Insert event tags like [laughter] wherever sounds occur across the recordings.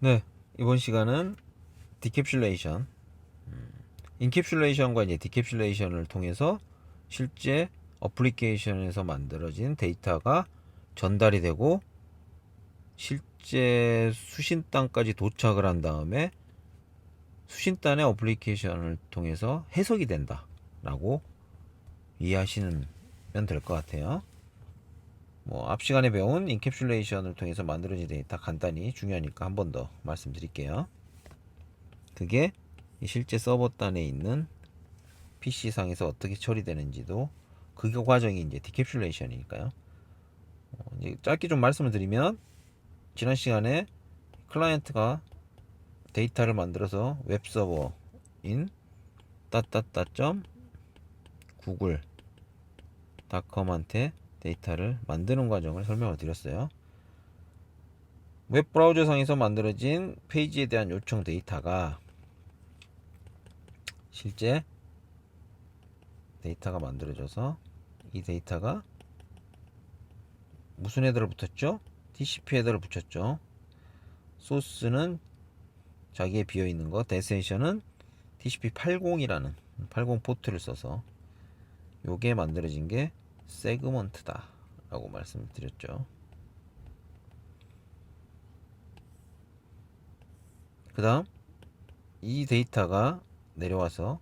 네, 이번 시간은 디캡슐레이션, 음, 인캡슐레이션과 이제 디캡슐레이션을 통해서 실제 어플리케이션에서 만들어진 데이터가 전달이 되고 실제 수신단까지 도착을 한 다음에 수신단의 어플리케이션을 통해서 해석이 된다라고 이해하시면 될 것 같아요. 뭐 앞 시간에 배운 인캡슐레이션을 통해서 만들어진 데이터 간단히 중요하니까 한 번 더 말씀드릴게요. 그게 이 실제 서버단에 있는 PC 상에서 어떻게 처리되는지도 그 과정이 이제 디캡슐레이션이니까요. 어, 이제 짧게 좀 말씀을 드리면 지난 시간에 클라이언트가 데이터를 만들어서 웹 서버인 따따따 구글 닷컴한테 데이터를 만드는 과정을 설명을 드렸어요. 웹 브라우저 상에서 만들어진 페이지에 대한 요청 데이터가 실제 데이터가 만들어져서 이 데이터가 무슨 헤더를 붙였죠? TCP 헤더를 붙였죠. 소스는 자기의 비어 있는 거, 데스티네이션은 TCP 80이라는 80 포트를 써서 요게 만들어진 게 세그먼트다 라고 말씀드렸죠. 그 다음 이 데이터가 내려와서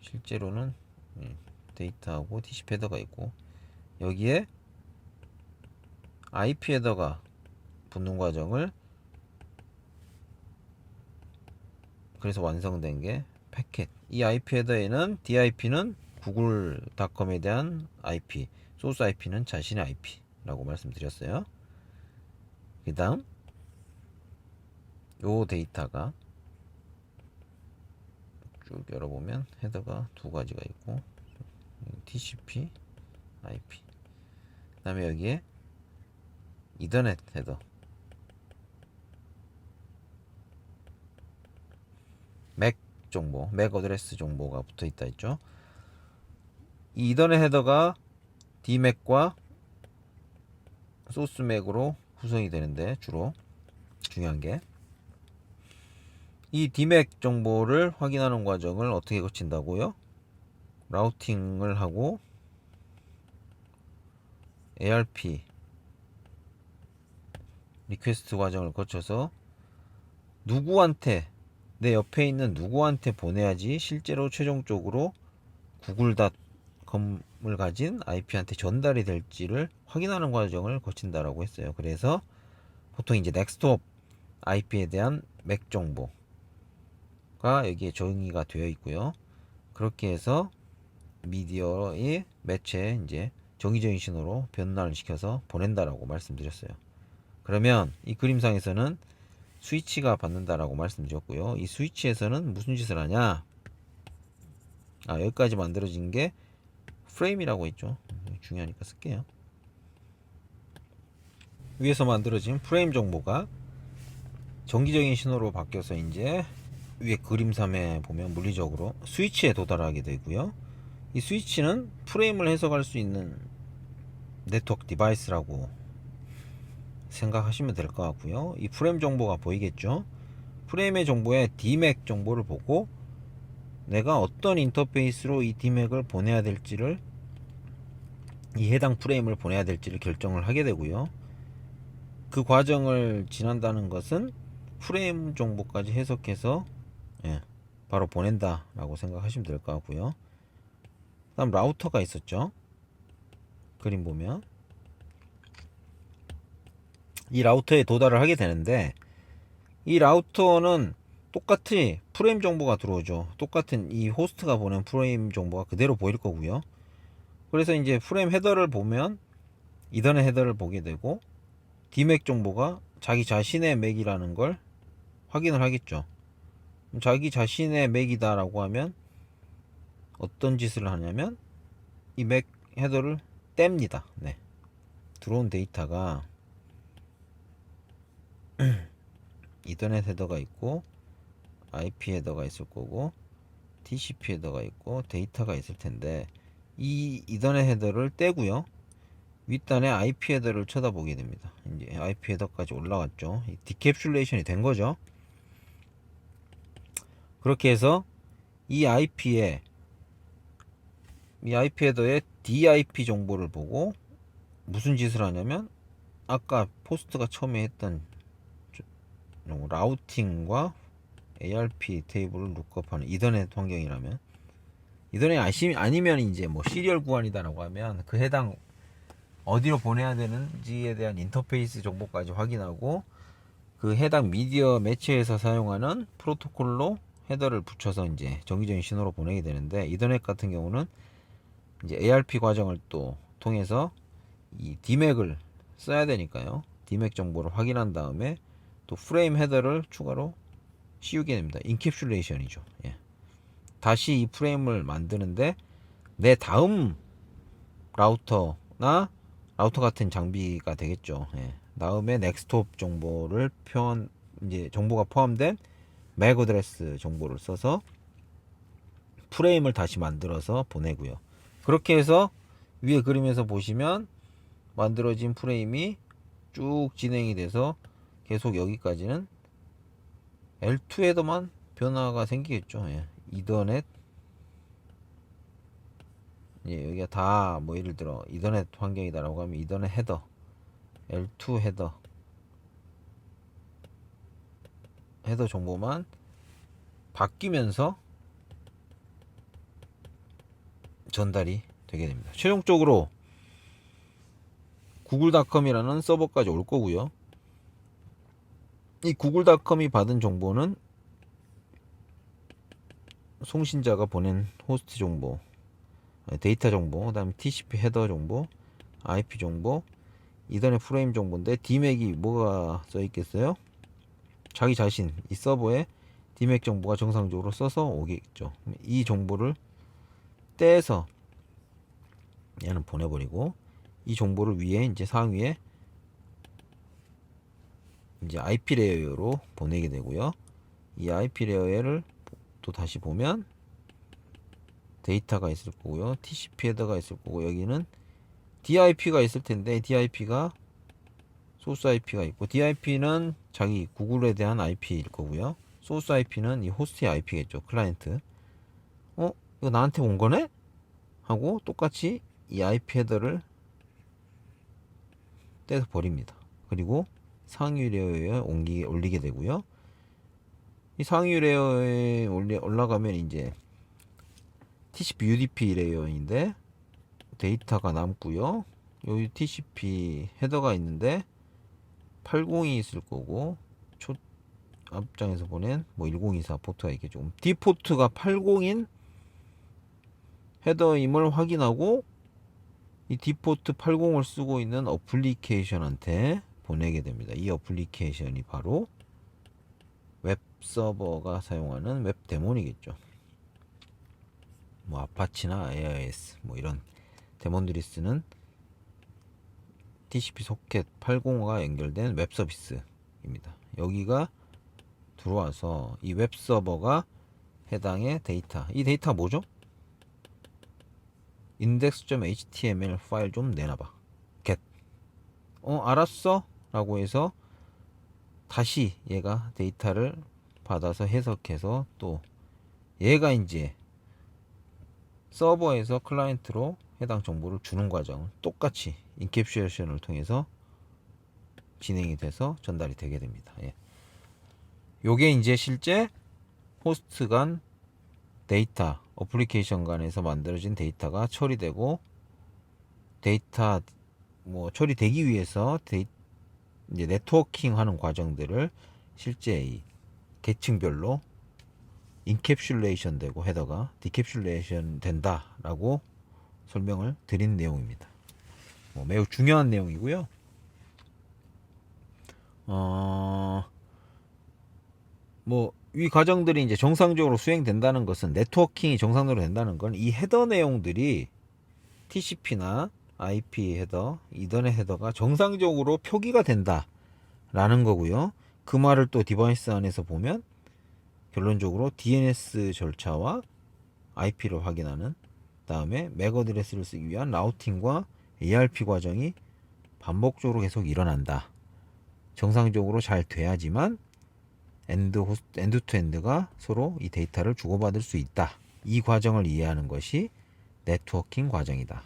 실제로는 음, 데이터하고 TCP 헤더가 있고 여기에 IP 헤더가 붙는 과정을 그래서 완성된 게 패켓 이 IP 헤더에는 DIP는 구글닷컴에 대한 IP 소스 IP는 자신의 IP라고 말씀드렸어요. 그 다음 요 데이터가 쭉 열어보면 헤더가 두 가지가 있고 TCP, IP 그 다음에 여기에 이더넷 헤더. 맥 정보, 맥 어드레스 정보가 붙어 있다 했죠. 이 이더넷 헤더가 D맥과 소스 맥으로 구성이 되는데 주로 중요한 게 이 D맥 정보를 확인하는 과정을 어떻게 거친다고요? 라우팅을 하고 ARP 리퀘스트 과정을 거쳐서 누구한테 내 옆에 있는 누구한테 보내야지 실제로 최종적으로 구글 닷 컴을 가진 IP한테 전달이 될지를 확인하는 과정을 거친다라고 했어요. 그래서 보통 이제 넥스트업 IP에 대한 맥 정보가 여기에 정의가 되어 있고요. 그렇게 해서 미디어의 매체 이제 정의적인 신호로 변환을 시켜서 보낸다라고 말씀드렸어요. 그러면 이 그림상에서는 스위치가 받는다라고 말씀드렸고요. 이 스위치에서는 무슨 짓을 하냐? 아, 여기까지 만들어진 게 프레임이라고 있죠. 중요하니까 쓸게요. 위에서 만들어진 프레임 정보가 정기적인 신호로 바뀌어서 이제 위에 그림삼에 보면 물리적으로 스위치에 도달하게 되고요. 이 스위치는 프레임을 해석할 수 있는 네트워크 디바이스라고 생각하시면 될 것 같고요. 이 프레임 정보가 보이겠죠? 프레임의 정보에 D맥 정보를 보고 내가 어떤 인터페이스로 이 D맥을 보내야 될지를 이 해당 프레임을 보내야 될지를 결정을 하게 되고요. 그 과정을 지난다는 것은 프레임 정보까지 해석해서 예, 바로 보낸다라고 생각하시면 될 것 같고요. 다음 라우터가 있었죠. 그림 보면 이 라우터에 도달을 하게 되는데 이 라우터는 똑같이 프레임 정보가 들어오죠. 똑같은 이 호스트가 보낸 프레임 정보가 그대로 보일 거고요. 그래서 이제 프레임 헤더를 보면 이더넷 헤더를 보게 되고 D맥 정보가 자기 자신의 맥이라는 걸 확인을 하겠죠. 자기 자신의 맥이다라고 하면 어떤 짓을 하냐면 이 맥 헤더를 뗍니다. 네. 들어온 데이터가 [clears throat] 이더넷 헤더가 있고 IP 헤더가 있을 거고 TCP 헤더가 있고 데이터가 있을 텐데 이 이더넷 헤더를 떼고요. 윗단에 IP 헤더를 쳐다보게 됩니다. 이제 IP 헤더까지 올라갔죠. 이 디캡슐레이션이 된 거죠. 그렇게 해서 이 IP에 이 IP 헤더의 DIP 정보를 보고 무슨 짓을 하냐면 아까 포스트가 처음에 했던 저- 요 라우팅과 ARP 테이블을 룩업하는 이더넷 환경이라면 이더넷 아시, 아니면 이제 뭐 시리얼 구간이다라고 하면 그 해당 어디로 보내야 되는지에 대한 인터페이스 정보까지 확인하고 그 해당 미디어 매체에서 사용하는 프로토콜로 헤더를 붙여서 이제 정기적인 신호로 보내게 되는데 이더넷 같은 경우는 이제 ARP 과정을 또 통해서 이 DMAC을 써야 되니까요. DMAC 정보를 확인한 다음에 또 프레임 헤더를 추가로 씌우게 됩니다. 인캡슐레이션이죠. 예. 다시 이 프레임을 만드는데 내 다음 라우터나 라우터 같은 장비가 되겠죠. 예. 다음에 넥스톱 정보를 표현 이제 정보가 포함된 맥 어드레스 정보를 써서 프레임을 다시 만들어서 보내고요. 그렇게 해서 위에 그림에서 보시면 만들어진 프레임이 쭉 진행이 돼서 계속 여기까지는 L2 헤더만 변화가 생기겠죠. 예. 이더넷 예, 여기가 다 뭐 예를 들어 이더넷 환경이다라고 하면 이더넷 헤더 L2 헤더 헤더 정보만 바뀌면서 전달이 되게 됩니다. 최종적으로 구글닷컴이라는 서버까지 올 거고요. 이 구글닷컴이 받은 정보는 송신자가 보낸 호스트 정보, 데이터 정보, 그다음에 TCP 헤더 정보, IP 정보, 이더넷 프레임 정보인데 DMAC이 뭐가 써 있겠어요? 자기 자신 이 서버에 DMAC 정보가 정상적으로 써서 오겠죠. 이 정보를 떼서 얘는 보내버리고 이 정보를 위에 이제 상위에 이제 IP 레이어로 보내게 되고요. 이 IP 레이어를 또 다시 보면 데이터가 있을 거고요. TCP 헤더가 있을 거고 여기는 DIP가 있을 텐데 DIP가 소스 IP가 있고 DIP는 자기 구글에 대한 IP일 거고요. 소스 IP는 이 호스트의 IP겠죠. 클라이언트. 어? 이거 나한테 온 거네? 하고 똑같이 이 IP 헤더를 떼서 버립니다. 그리고 상위 레이어에 옮기, 올리게 되고요. 이 상위 레이어에 올리, 올라가면 이제 TCP UDP 레이어인데 데이터가 남고요. 여기 TCP 헤더가 있는데 80이 있을 거고 초 앞장에서 보낸 뭐 1024 포트가 있겠죠. 디포트가 80인 헤더임을 확인하고 이 디포트 80을 쓰고 있는 어플리케이션한테 보내게 됩니다. 이 어플리케이션이 바로 웹 서버가 사용하는 웹 데몬이겠죠. 뭐 아파치나 AIS 뭐 이런 데몬들이 쓰는 TCP 소켓 80과 연결된 웹 서비스입니다. 여기가 들어와서 이 웹 서버가 해당의 데이터, 이 데이터가 뭐죠? index.html 파일 좀 내놔봐. get. 어, 알았어? 라고 해서 다시 얘가 데이터를 받아서 해석해서 또 얘가 이제 서버에서 클라이언트로 해당 정보를 주는 과정 똑같이 인캡슐레이션을 통해서 진행이 돼서 전달이 되게 됩니다. 예. 요게 이제 실제 호스트 간 데이터 어플리케이션 간에서 만들어진 데이터가 처리되고 데이터 뭐 처리되기 위해서 데이, 이제 네트워킹 하는 과정들을 실제 이 계층별로 인캡슐레이션 되고 헤더가 디캡슐레이션 된다라고 설명을 드린 내용입니다. 뭐 매우 중요한 내용이고요. 어, 뭐, 이 과정들이 이제 정상적으로 수행된다는 것은 네트워킹이 정상적으로 된다는 건 이 헤더 내용들이 TCP나 IP 헤더, 이더넷 헤더가 정상적으로 표기가 된다라는 거고요. 그 말을 또 디바이스 안에서 보면 결론적으로 DNS 절차와 IP를 확인하는 다음에 맥 어드레스를 쓰기 위한 라우팅과 ARP 과정이 반복적으로 계속 일어난다. 정상적으로 잘 돼야지만 엔드 호스 엔드 투 엔드가 서로 이 데이터를 주고받을 수 있다. 이 과정을 이해하는 것이 네트워킹 과정이다.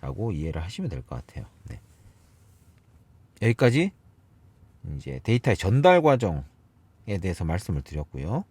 라고 이해를 하시면 될 것 같아요. 네. 여기까지 이제 데이터의 전달 과정에 대해서 말씀을 드렸고요.